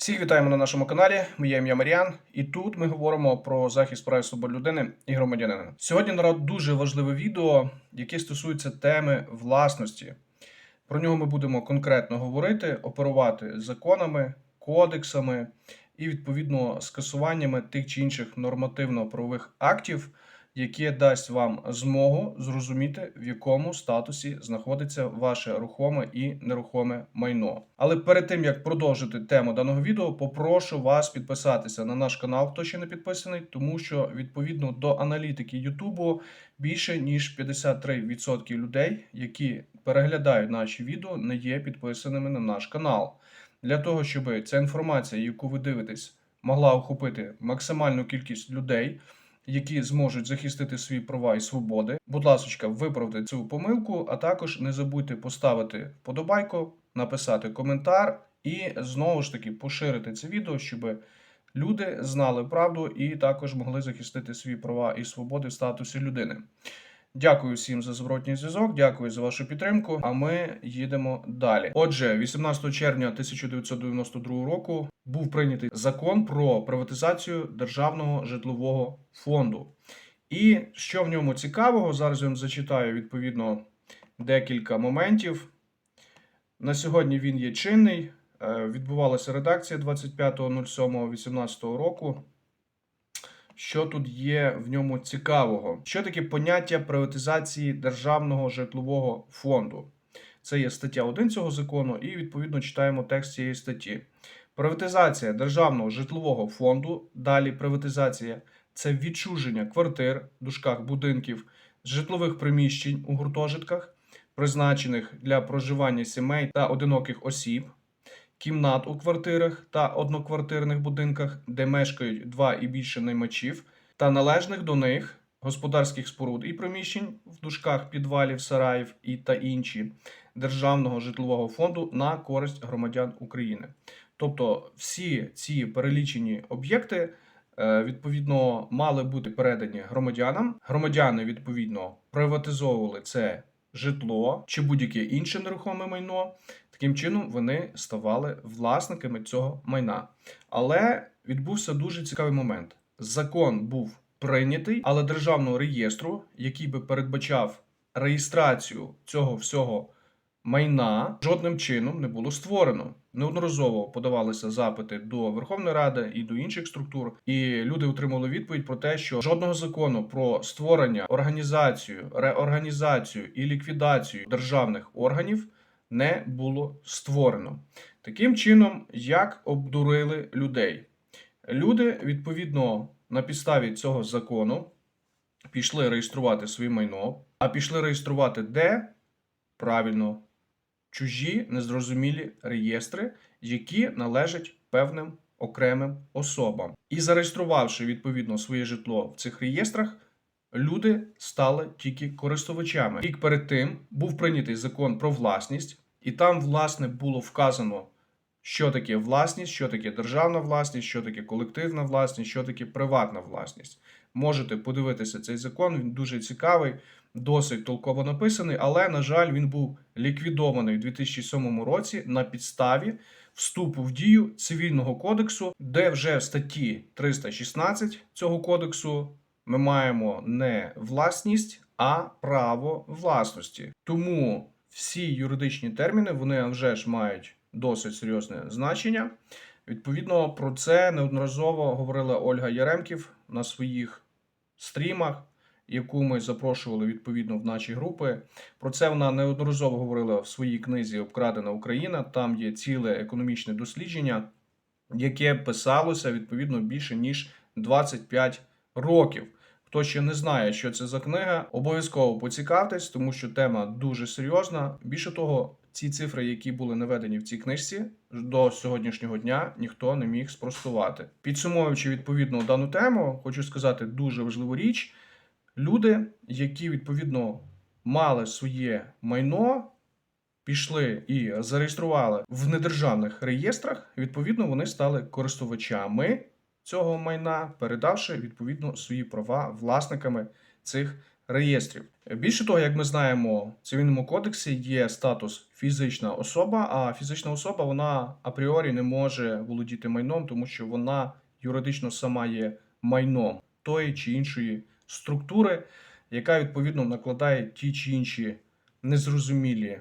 Всіх вітаємо на нашому каналі. Моє ім'я Маріан, і тут ми говоримо про захист прав свобод людини і громадянина. Сьогодні народ дуже важливе відео, яке стосується теми власності. Про нього ми будемо конкретно говорити, оперувати законами, кодексами і відповідно скасуваннями тих чи інших нормативно-правових актів, яке дасть вам змогу зрозуміти, в якому статусі знаходиться ваше рухоме і нерухоме майно. Але перед тим як продовжити тему даного відео, попрошу вас підписатися на наш канал, хто ще не підписаний, тому що відповідно до аналітики Ютубу більше ніж 53% людей, які переглядають наші відео, не є підписаними на наш канал. Для того, щоб ця інформація, яку ви дивитесь, могла охопити максимальну кількість людей, які зможуть захистити свої права і свободи. Будь ласка, виправте цю помилку, а також не забудьте поставити вподобайку, написати коментар і знову ж таки поширити це відео, щоб люди знали правду і також могли захистити свої права і свободи в статусі людини. Дякую всім за зворотній зв'язок, дякую за вашу підтримку. А ми їдемо далі. Отже, 18 червня 1992 року був прийнятий закон про приватизацію державного житлового фонду. І що в ньому цікавого, зараз я вам зачитаю відповідно декілька моментів. На сьогодні він є чинний. Е, Відбувалася редакція 25.07.18 року. Що тут є в ньому цікавого? Що таке поняття приватизації державного житлового фонду? Це є стаття 1 цього закону, і відповідно читаємо текст цієї статті. Приватизація державного житлового фонду. Далі приватизація це відчуження квартир, дужках будинків, житлових приміщень у гуртожитках, призначених для проживання сімей та одиноких осіб, кімнат у квартирах та одноквартирних будинках, де мешкають два і більше наймачів, та належних до них господарських споруд і приміщень в дужках підвалів, сараїв і та інші державного житлового фонду на користь громадян України. Тобто всі ці перелічені об'єкти е, відповідно мали бути передані громадянам. Громадяни відповідно приватизовували це житло чи будь-яке інше нерухоме майно. Таким чином вони ставали власниками цього майна. Але відбувся дуже цікавий момент. Закон був прийнятий, але державного реєстру, який би передбачав реєстрацію цього всього майна, жодним чином не було створено. Неодноразово подавалися запити до Верховної Ради і до інших структур, і люди отримали відповідь про те, що жодного закону про створення, організацію, реорганізацію і ліквідацію державних органів не було створено. Таким чином, як обдурили людей, люди відповідно на підставі цього закону пішли реєструвати своє майно, а пішли реєструвати де правильно чужі незрозумілі реєстри, які належать певним окремим особам. І зареєструвавши відповідно своє житло в цих реєстрах, люди стали тільки користувачами. Рік перед тим був прийнятий закон про власність, і там, власне, було вказано. Що таке власність, що таке державна власність, що таке колективна власність, що таке приватна власність. Можете подивитися цей закон, він дуже цікавий, досить толково написаний, але, на жаль, він був ліквідований у 2007 році на підставі вступу в дію цивільного кодексу, де вже в статті 316 цього кодексу ми маємо не власність, а право власності. Тому всі юридичні терміни вони вже ж мають досить серйозне значення. Відповідно, про це неодноразово говорила Ольга Яремків на своїх стрімах, яку ми запрошували відповідно в наші групи. Про це вона неодноразово говорила в своїй книзі Обкрадена Україна. Там є ціле економічне дослідження, яке писалося відповідно більше ніж 25 років. Хто ще не знає, що це за книга, обов'язково поцікавтесь, тому що тема дуже серйозна. Більше того, ці цифри, які були наведені в цій книжці, до сьогоднішнього дня ніхто не міг спростувати. Підсумовуючи відповідно дану тему, хочу сказати дуже важливу річ: люди, які відповідно мали своє майно. Пішли і зареєстрували в недержавних реєстрах. Відповідно, вони стали користувачами цього майна, передавши відповідно свої права власниками цих реєстрів. Більше того, як ми знаємо, в цивільному кодексі є статус фізична особа, а фізична особа вона апріорі не може володіти майном, тому що вона юридично сама є майном тої чи іншої структури, яка відповідно накладає ті чи інші незрозумілі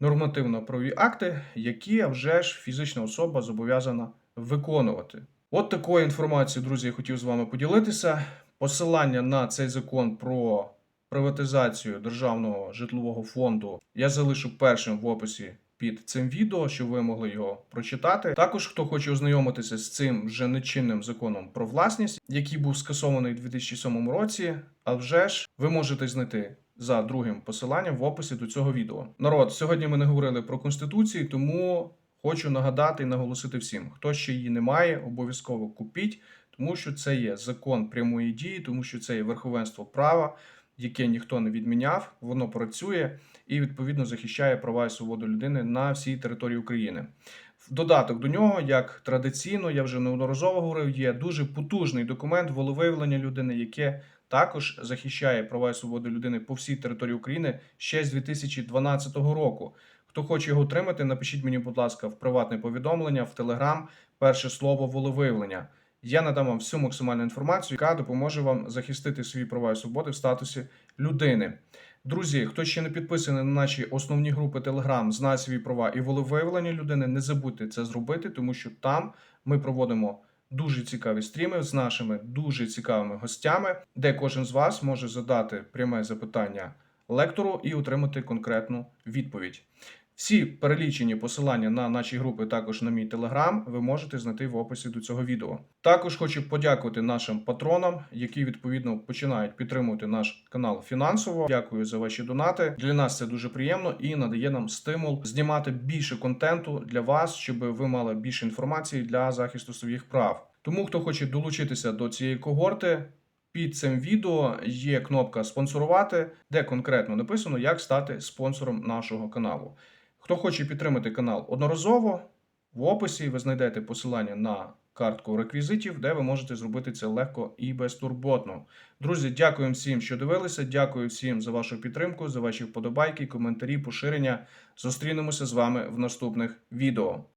нормативно-правові акти, які вже ж фізична особа зобов'язана виконувати. От такою інформацією, друзі, я хотів з вами поділитися. Посилання на цей закон про приватизацію державного житлового фонду я залишу першим в описі під цим відео, щоб ви могли його прочитати. Також, хто хоче ознайомитися з цим вже нечинним законом про власність, який був скасований у 2007 році, а вже ж ви можете знайти за другим посиланням в описі до цього відео. Народ, сьогодні ми не говорили про конституцію, тому хочу нагадати і наголосити всім, хто ще її не має, обов'язково купіть, тому що це є закон прямої дії, тому що це є верховенство права, яке ніхто не відміняв, воно працює і відповідно захищає права і свободу людини на всій території України. В додаток до нього, як традиційно, я вже неодноразово говорив, є дуже потужний документ волевиявлення людини, яке також захищає права і свободи людини по всій території України ще з 2012 року. Хто хоче його отримати, напишіть мені, будь ласка, в приватне повідомлення, в Телеграм, перше слово волевиявлення. Я надам вам всю максимальну інформацію, яка допоможе вам захистити свої права і свободи в статусі людини. Друзі, хто ще не підписаний на наші основні групи Telegram, знає свої права і волевиявлення людини, не забудьте це зробити, тому що там ми проводимо дуже цікаві стріми з нашими дуже цікавими гостями, де кожен з вас може задати пряме запитання лектору і отримати конкретну відповідь. Всі перелічені посилання на наші групи, також на мій телеграм, ви можете знайти в описі до цього відео. Також хочу подякувати нашим патронам, які відповідно починають підтримувати наш канал фінансово. Дякую за ваші донати. Для нас це дуже приємно і надає нам стимул знімати більше контенту для вас, щоб ви мали більше інформації для захисту своїх прав. Тому хто хоче долучитися до цієї когорти. Під цим відео є кнопка спонсорувати, де конкретно написано, як стати спонсором нашого каналу. Хто хоче підтримати канал одноразово, в описі ви знайдете посилання на картку реквізитів, де ви можете зробити це легко і безтурботно. Друзі, дякую всім, що дивилися. Дякую всім за вашу підтримку, за ваші вподобайки, коментарі, поширення. Зустрінемося з вами в наступних відео.